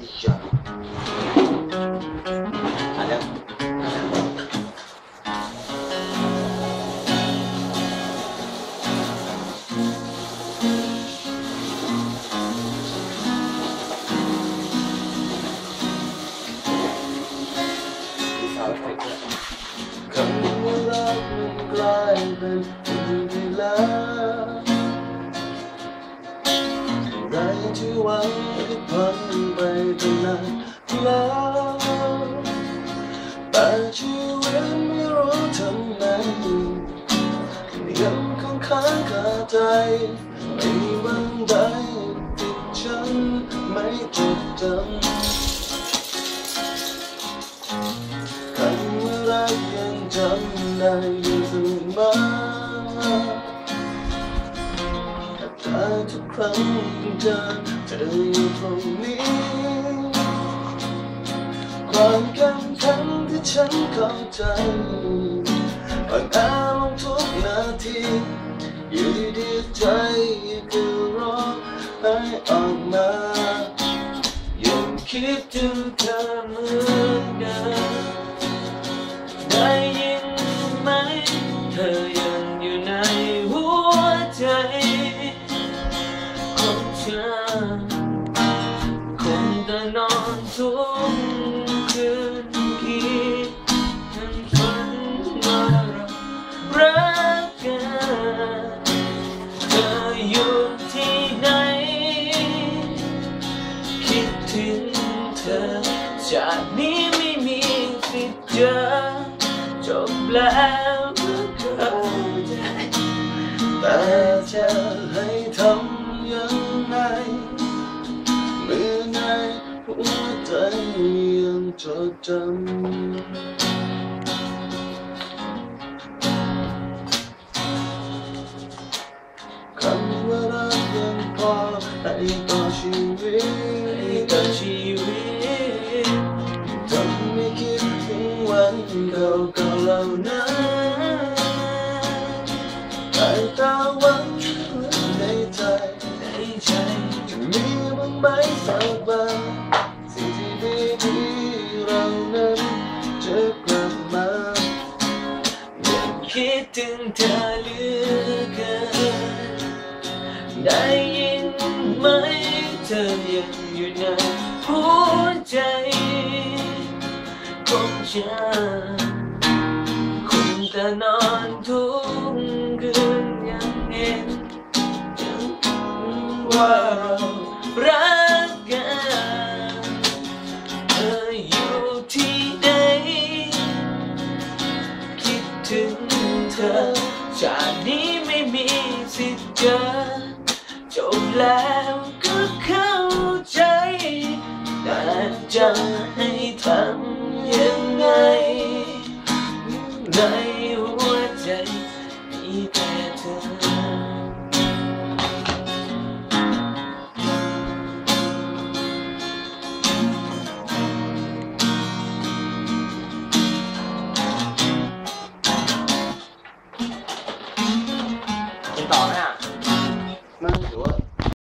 อีกอย่าง อ่านยังอ่านยังมีสาวเอฟเฟกต์ด้วยคำว่ารักมันกลานไปตั้งนานแล้วแต่ชีวิตไม่รู้ทำไมยังคงค้างคาใจไม่วันใดที่ฉันไม่จดจำคำว่ารักยังจำได้ ทุกครั้งที่เจอเธออยู่ตรงนี้ความเข้มแข็งที่ฉันเข้าใจอ่อนแอลงทุกนาทีอยู่ดีๆใจก็ร้องให้ออกมายังคิดถึงเธอเหมือนเดิมได้ยินไหมเธอ จากนี้ไม่มีสิทธิ์เจอจบแล้วเข้าใจแต่จะให้ทำยังไงเมื่อในหัวใจยังจดจำคำว่ารักยังพอให้ต เก่าๆเหล่านั้นแต่ตาหวันในใจในใจจะมีบ้างไหมสักบ้างสิ่งที่ดีๆเรานั้นจะกลับมายังคิดถึงเธอเหลือเกินได้ยินไหมเธอยังอยู่ในหัวใจของฉัน นอนทุกคืนยังเห็นยังว่าเรารักกันเธออยู่ที่ไหนคิดถึงเธอชาตินี้ไม่มีสิทธิ์เจอจบแล้วก็เข้าใจแต่จะ gente